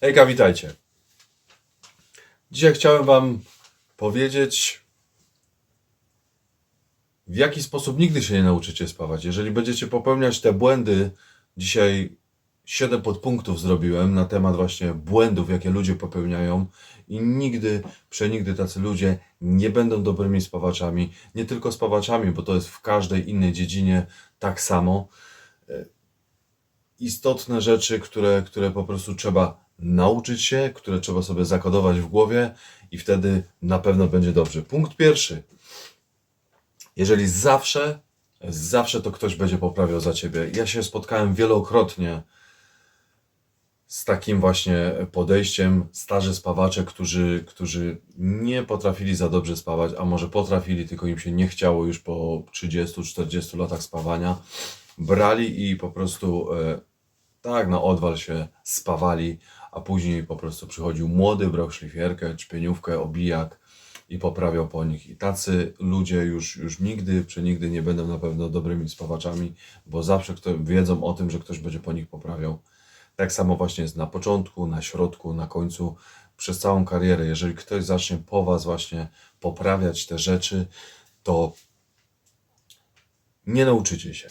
Hejka, witajcie. Dzisiaj chciałem Wam powiedzieć, w jaki sposób nigdy się nie nauczycie spawać. Jeżeli będziecie popełniać te błędy, dzisiaj 7 podpunktów zrobiłem na temat właśnie błędów, jakie ludzie popełniają i nigdy, przenigdy tacy ludzie nie będą dobrymi spawaczami. Nie tylko spawaczami, bo to jest w każdej innej dziedzinie tak samo istotne rzeczy, które, które po prostu trzeba nauczyć się, które trzeba sobie zakodować w głowie i wtedy na pewno będzie dobrze. Punkt pierwszy. Jeżeli zawsze, zawsze to ktoś będzie poprawiał za ciebie. Ja się spotkałem wielokrotnie z takim właśnie podejściem starzy spawacze, którzy, którzy nie potrafili za dobrze spawać, a może potrafili, tylko im się nie chciało już po 30-40 latach spawania. Brali i po prostu e, tak na odwal się spawali, a później po prostu przychodził młody, brał szlifierkę, czpieniówkę, obijak i poprawiał po nich. I tacy ludzie już, już nigdy, przenigdy nie będą na pewno dobrymi spawaczami, bo zawsze kto, wiedzą o tym, że ktoś będzie po nich poprawiał. Tak samo właśnie jest na początku, na środku, na końcu, przez całą karierę. Jeżeli ktoś zacznie po Was właśnie poprawiać te rzeczy, to nie nauczycie się.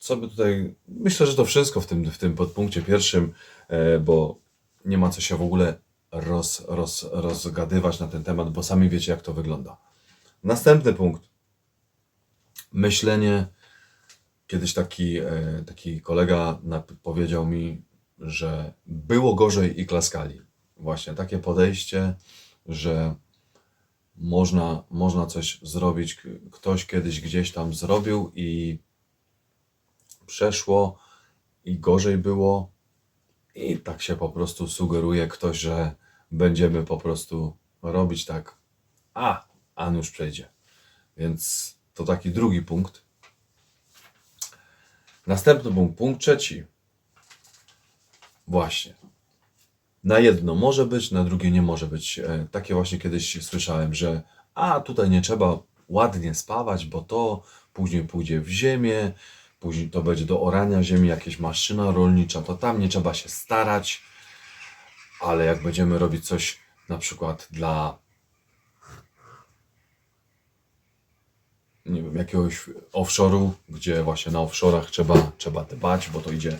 Co by tutaj. Myślę, że to wszystko w tym, w tym podpunkcie pierwszym, e, bo nie ma co się w ogóle roz, roz, rozgadywać na ten temat, bo sami wiecie, jak to wygląda. Następny punkt. Myślenie. Kiedyś taki, e, taki kolega powiedział mi, że było gorzej i klaskali. Właśnie takie podejście, że można, można coś zrobić. Ktoś kiedyś gdzieś tam zrobił i przeszło i gorzej było. I tak się po prostu sugeruje ktoś, że będziemy po prostu robić tak. A, a już przejdzie. Więc to taki drugi punkt. Następny punkt, punkt trzeci. Właśnie. Na jedno może być, na drugie nie może być. E, Takie właśnie kiedyś słyszałem, że a tutaj nie trzeba ładnie spawać, bo to później pójdzie w ziemię, później to będzie do orania ziemi jakieś maszyna rolnicza, to tam nie trzeba się starać, ale jak będziemy robić coś na przykład dla nie wiem, jakiegoś offshore'u, gdzie właśnie na offshore'ach trzeba, trzeba dbać, bo to idzie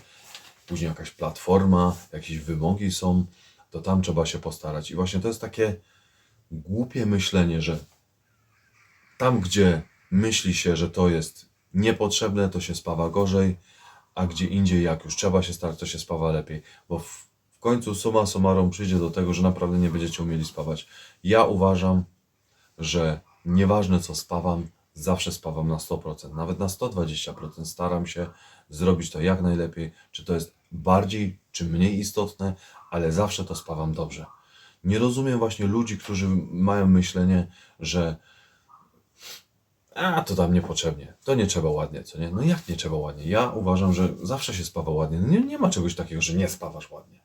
później jakaś platforma, jakieś wymogi są, to tam trzeba się postarać. I właśnie to jest takie głupie myślenie, że tam, gdzie myśli się, że to jest niepotrzebne, to się spawa gorzej, a gdzie indziej, jak już trzeba się starać, to się spawa lepiej. Bo w, w końcu suma summarum przyjdzie do tego, że naprawdę nie będziecie umieli spawać. Ja uważam, że nieważne co spawam, zawsze spawam na 100%, nawet na 120%. Staram się zrobić to jak najlepiej. Czy to jest bardziej, czy mniej istotne, ale zawsze to spawam dobrze. Nie rozumiem właśnie ludzi, którzy mają myślenie, że a to tam niepotrzebnie, to nie trzeba ładnie, co nie? No jak nie trzeba ładnie? Ja uważam, że zawsze się spawa ładnie. No nie, nie ma czegoś takiego, że nie spawasz ładnie.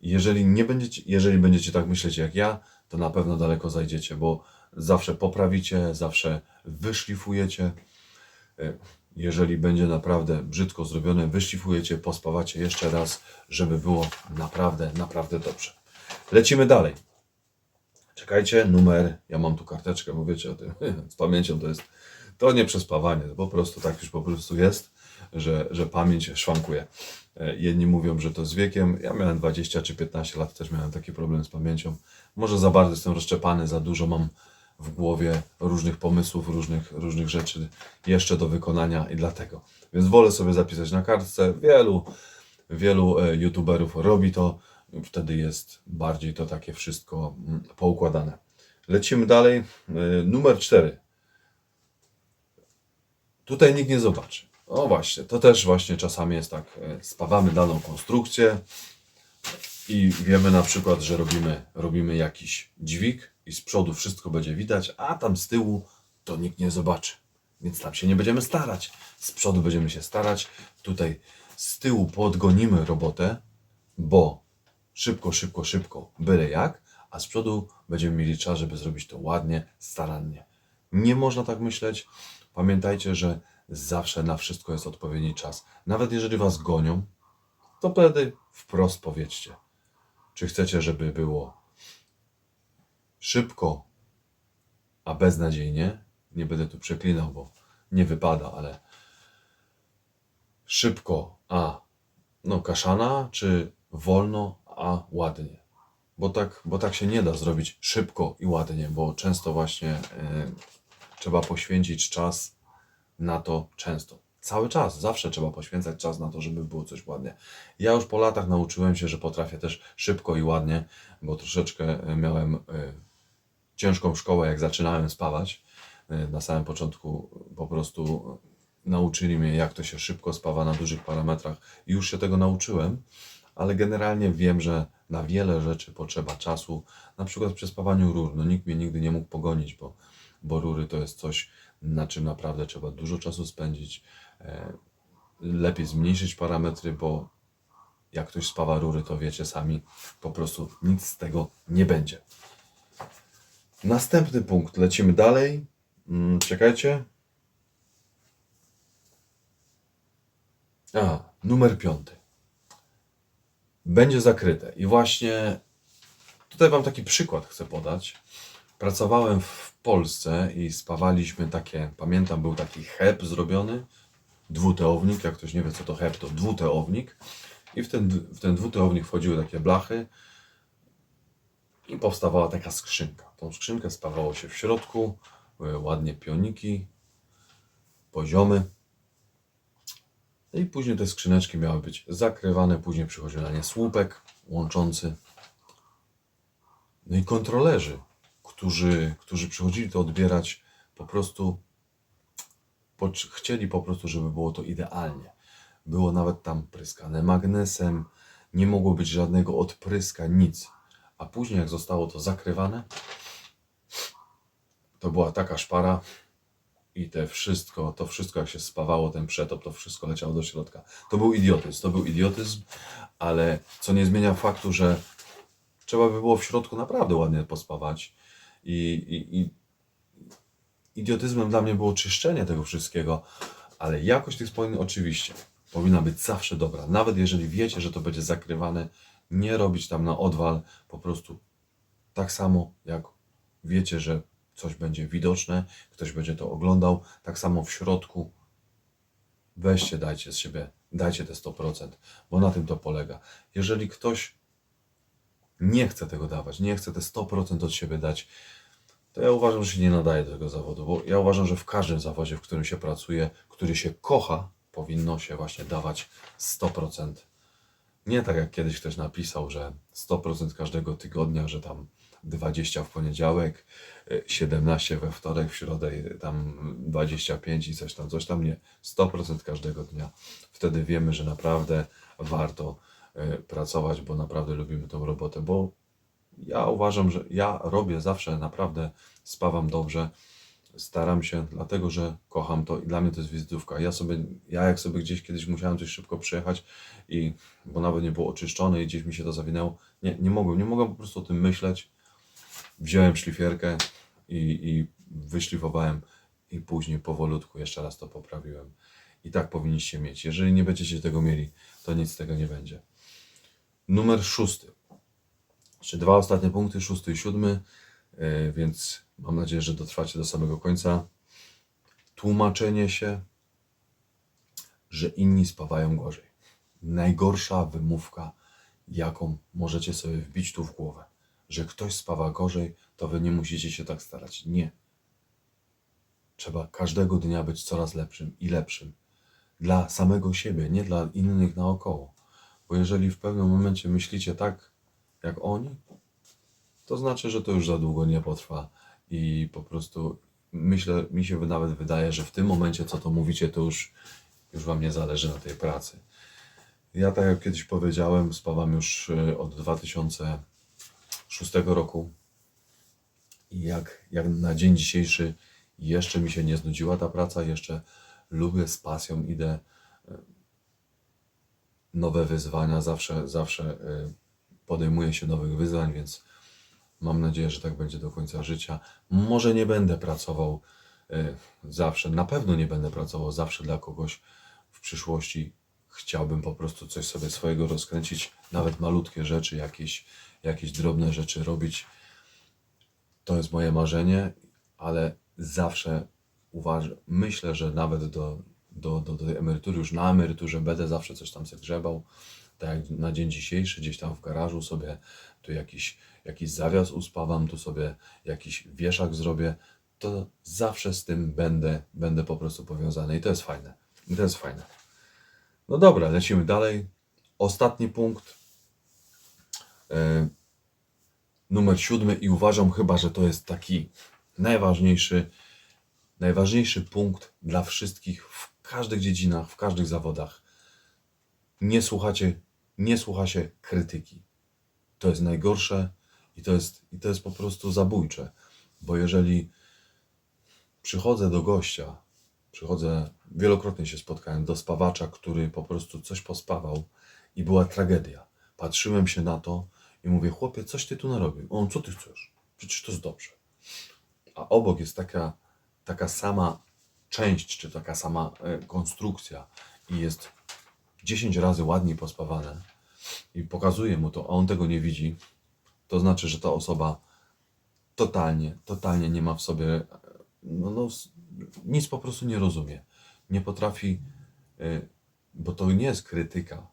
Jeżeli nie będziecie, jeżeli będziecie tak myśleć jak ja, to na pewno daleko zajdziecie, bo zawsze poprawicie, zawsze wyszlifujecie. E, Jeżeli będzie naprawdę brzydko zrobione, wyszlifujecie, pospawacie jeszcze raz, żeby było naprawdę, naprawdę dobrze. Lecimy dalej. Czekajcie, numer, ja mam tu karteczkę, bo wiecie o tym, z pamięcią to jest, to nie przespawanie, to po prostu tak już po prostu jest, że, że pamięć szwankuje. E, Jedni mówią, że to z wiekiem, ja miałem 20 czy 15 lat, też miałem taki problem z pamięcią. Może za bardzo jestem rozczepany, za dużo mam w głowie różnych pomysłów, różnych, różnych rzeczy jeszcze do wykonania i dlatego. Więc wolę sobie zapisać na kartce. Wielu, wielu e, youtuberów robi to, wtedy jest bardziej to takie wszystko mm, poukładane. Lecimy dalej. E, Numer 4. Tutaj nikt nie zobaczy. O właśnie, to też właśnie czasami jest tak. e, Spawamy daną konstrukcję i wiemy na przykład, że robimy, robimy jakiś dźwig i z przodu wszystko będzie widać, a tam z tyłu to nikt nie zobaczy. Więc tam się nie będziemy starać. Z przodu będziemy się starać. Tutaj z tyłu podgonimy robotę, bo szybko, szybko, szybko, byle jak, a z przodu będziemy mieli czas, żeby zrobić to ładnie, starannie. Nie można tak myśleć. Pamiętajcie, że zawsze na wszystko jest odpowiedni czas. Nawet jeżeli was gonią, to wtedy wprost powiedzcie, czy chcecie, żeby było szybko, a beznadziejnie. Nie będę tu przeklinał, bo nie wypada, ale szybko, a no kaszana, czy wolno, a ładnie. Bo tak, bo tak się nie da zrobić szybko i ładnie, bo często właśnie e, trzeba poświęcić czas na to często. Cały czas, zawsze trzeba poświęcać czas na to, żeby było coś ładnie. Ja już po latach nauczyłem się, że potrafię też szybko i ładnie, bo troszeczkę e, miałem e, ciężką szkołę, jak zaczynałem spawać. E, Na samym początku po prostu nauczyli mnie, jak to się szybko spawa na dużych parametrach. I już się tego nauczyłem, ale generalnie wiem, że na wiele rzeczy potrzeba czasu. Na przykład przy spawaniu rur. No nikt mnie nigdy nie mógł pogonić, bo, bo rury to jest coś, na czym naprawdę trzeba dużo czasu spędzić. E, Lepiej zmniejszyć parametry, bo jak ktoś spawa rury, to wiecie sami, po prostu nic z tego nie będzie. Następny punkt, lecimy dalej. Mm, Czekajcie. A, numer piąty. Będzie zakryte. I właśnie tutaj Wam taki przykład chcę podać. Pracowałem w Polsce i spawaliśmy takie, pamiętam, był taki heb zrobiony, dwuteownik, jak ktoś nie wie co to heb, to dwuteownik. I w ten, w ten dwuteownik wchodziły takie blachy i powstawała taka skrzynka. Tą skrzynkę spawało się w środku, były ładnie pioniki, poziomy. No I później te skrzyneczki miały być zakrywane, później przychodził na nie słupek łączący. No i kontrolerzy, którzy, którzy przychodzili to odbierać, po prostu pocz- chcieli po prostu, żeby było to idealnie. Było nawet tam pryskane magnesem, nie mogło być żadnego odpryska, nic. A później, jak zostało to zakrywane, to była taka szpara i te wszystko, to wszystko jak się spawało, ten przetop, to wszystko leciało do środka. To był idiotyzm, to był idiotyzm, ale co nie zmienia faktu, że trzeba by było w środku naprawdę ładnie pospawać i, i, i idiotyzmem dla mnie było czyszczenie tego wszystkiego, ale jakość tych spojeń oczywiście powinna być zawsze dobra. Nawet jeżeli wiecie, że to będzie zakrywane, nie robić tam na odwal, po prostu tak samo jak wiecie, że coś będzie widoczne, ktoś będzie to oglądał, tak samo w środku weźcie, dajcie z siebie, dajcie te 100%, bo na tym to polega. Jeżeli ktoś nie chce tego dawać, nie chce te 100% od siebie dać, to ja uważam, że się nie nadaje do tego zawodu, bo ja uważam, że w każdym zawodzie, w którym się pracuje, który się kocha, powinno się właśnie dawać 100%. Nie tak jak kiedyś ktoś napisał, że 100% każdego tygodnia, że tam 20 w poniedziałek, y, 17 we wtorek, w środę y, tam 25 i coś tam, coś tam. Nie, 100% każdego dnia. Wtedy wiemy, że naprawdę warto y, pracować, bo naprawdę lubimy tą robotę, bo ja uważam, że ja robię zawsze naprawdę, spawam dobrze, staram się, dlatego że kocham to i dla mnie to jest wizytówka. Ja sobie, ja jak sobie gdzieś kiedyś musiałem coś szybko przejechać i, bo nawet nie było oczyszczone i gdzieś mi się to zawinęło, nie, nie mogłem, nie mogłem po prostu o tym myśleć. Wziąłem szlifierkę i, i wyszlifowałem i później powolutku jeszcze raz to poprawiłem. I tak powinniście mieć. Jeżeli nie będziecie tego mieli, to nic z tego nie będzie. Numer szósty. Jeszcze dwa ostatnie punkty, szósty i siódmy, e, więc mam nadzieję, że dotrwacie do samego końca. Tłumaczenie się, że inni spawają gorzej. Najgorsza wymówka, jaką możecie sobie wbić tu w głowę że ktoś spawa gorzej, to wy nie musicie się tak starać. Nie. Trzeba każdego dnia być coraz lepszym i lepszym. Dla samego siebie, nie dla innych naokoło. Bo jeżeli w pewnym momencie myślicie tak, jak oni, to znaczy, że to już za długo nie potrwa i po prostu myślę, mi się nawet wydaje, że w tym momencie, co to mówicie, to już, już wam nie zależy na tej pracy. Ja, tak jak kiedyś powiedziałem, spawam już y, od 2000 szóstego roku. I jak, jak na dzień dzisiejszy jeszcze mi się nie znudziła ta praca, jeszcze lubię z pasją, idę e, nowe wyzwania, zawsze, zawsze e, podejmuję się nowych wyzwań, więc mam nadzieję, że tak będzie do końca życia. Może nie będę pracował e, zawsze, na pewno nie będę pracował zawsze dla kogoś w przyszłości, chciałbym po prostu coś sobie swojego rozkręcić, nawet malutkie rzeczy, jakieś, jakieś drobne rzeczy robić. To jest moje marzenie, ale zawsze uważam, myślę, że nawet do, do, do, do tej emerytury, już na emeryturze będę zawsze coś tam sobie grzebał. Tak jak na dzień dzisiejszy, gdzieś tam w garażu sobie tu jakiś, jakiś zawias uspawam, tu sobie jakiś wieszak zrobię, to zawsze z tym będę, będę po prostu powiązany i to jest fajne. I to jest fajne. No dobra, lecimy dalej. Ostatni punkt. E, numer siódmy i uważam chyba, że to jest taki najważniejszy, najważniejszy punkt dla wszystkich w każdych dziedzinach, w każdych zawodach. Nie słuchacie, nie słucha się krytyki. To jest najgorsze i to jest, i to jest po prostu zabójcze, bo jeżeli przychodzę do gościa, przychodzę, wielokrotnie się spotkałem, do spawacza, który po prostu coś pospawał i była tragedia. Patrzyłem się na to i mówię, chłopie, coś ty tu narobił. On, co ty chcesz? Przecież to jest dobrze. A obok jest taka, taka sama część, czy taka sama e, konstrukcja i jest 10 razy ładniej pospawane i pokazuję mu to, a on tego nie widzi, to znaczy, że ta osoba totalnie, totalnie nie ma w sobie, e, no, no nic po prostu nie rozumie. Nie potrafi, y, bo to nie jest krytyka,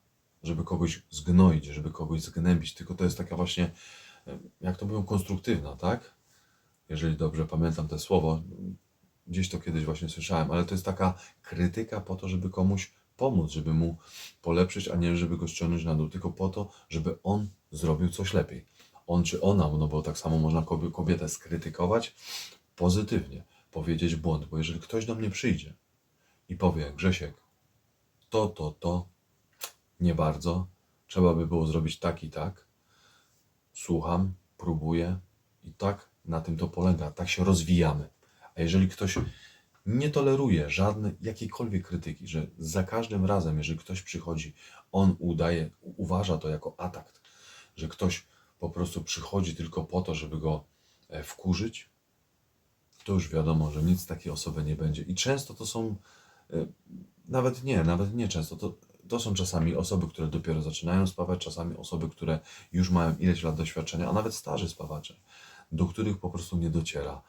żeby kogoś zgnoić, żeby kogoś zgnębić, tylko to jest taka właśnie, y, jak to mówią, konstruktywna, tak? Jeżeli dobrze pamiętam te słowo, gdzieś to kiedyś właśnie słyszałem, ale to jest taka krytyka po to, żeby komuś pomóc, żeby mu polepszyć, a nie żeby go ściągnąć na dół, tylko po to, żeby on zrobił coś lepiej. On czy ona, no bo tak samo można kobie- kobietę skrytykować pozytywnie, powiedzieć błąd, bo jeżeli ktoś do mnie przyjdzie i powie, Grzesiek, to, to, to, nie bardzo, trzeba by było zrobić tak i tak, słucham, próbuję i tak na tym to polega, tak się rozwijamy. A jeżeli ktoś nie toleruje żadnej, jakiejkolwiek krytyki, że za każdym razem, jeżeli ktoś przychodzi, on udaje, uważa to jako atak, że ktoś po prostu przychodzi tylko po to, żeby go e, wkurzyć, to już wiadomo, że nic takiej osoby nie będzie. I często to są, e, nawet nie, nawet nie często, to, to są czasami osoby, które dopiero zaczynają spawać, czasami osoby, które już mają ileś lat doświadczenia, a nawet starzy spawacze, do których po prostu nie dociera.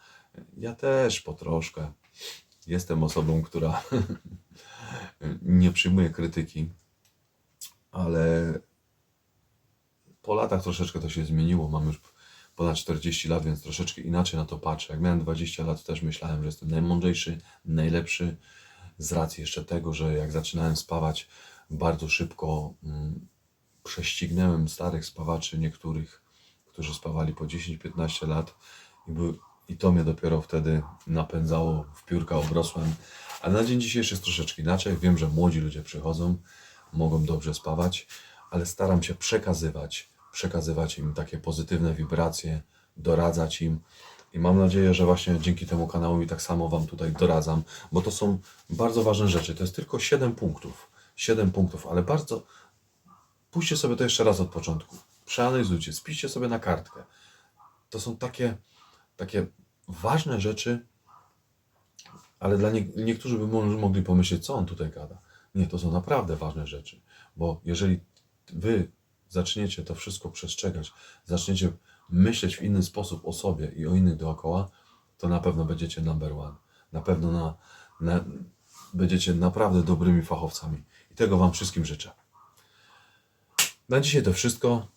Ja też po troszkę jestem osobą, która nie przyjmuje krytyki, ale po latach troszeczkę to się zmieniło. Mam już ponad 40 lat, więc troszeczkę inaczej na to patrzę. Jak miałem 20 lat, też myślałem, że jestem najmądrzejszy, najlepszy. Z racji jeszcze tego, że jak zaczynałem spawać, bardzo szybko mm, prześcignąłem starych spawaczy, niektórych, którzy spawali po 10-15 lat. I, był, I to mnie dopiero wtedy napędzało, w piórka obrosłem. Ale na dzień dzisiejszy jest troszeczkę inaczej. Wiem, że młodzi ludzie przychodzą, mogą dobrze spawać, ale staram się przekazywać, przekazywać im takie pozytywne wibracje, doradzać im. I mam nadzieję, że właśnie dzięki temu kanałowi tak samo Wam tutaj doradzam, bo to są bardzo ważne rzeczy. To jest tylko 7 punktów. 7 punktów, ale bardzo. Pójście sobie to jeszcze raz od początku. Przeanalizujcie, spiszcie sobie na kartkę. To są takie, takie ważne rzeczy, ale dla nie, niektórzy by mo- mogli pomyśleć, co on tutaj gada. Nie, to są naprawdę ważne rzeczy, bo jeżeli wy zaczniecie to wszystko przestrzegać, zaczniecie myśleć w inny sposób o sobie i o innych dookoła, to na pewno będziecie number one. Na pewno na, na, będziecie naprawdę dobrymi fachowcami. I tego Wam wszystkim życzę. Na dzisiaj to wszystko.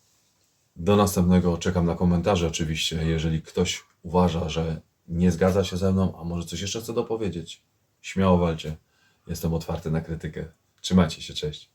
Do następnego czekam na komentarze oczywiście. Jeżeli ktoś uważa, że nie zgadza się ze mną, a może coś jeszcze chce dopowiedzieć, śmiało walcie. Jestem otwarty na krytykę. Trzymajcie się, cześć.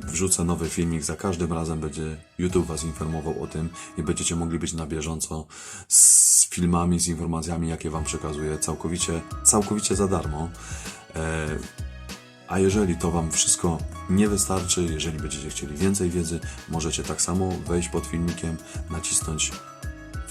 wrzucę nowy filmik, za każdym razem będzie YouTube Was informował o tym i będziecie mogli być na bieżąco z filmami, z informacjami, jakie Wam przekazuję całkowicie, całkowicie za darmo. E, A jeżeli to Wam wszystko nie wystarczy, jeżeli będziecie chcieli więcej wiedzy, możecie tak samo wejść pod filmikiem, nacisnąć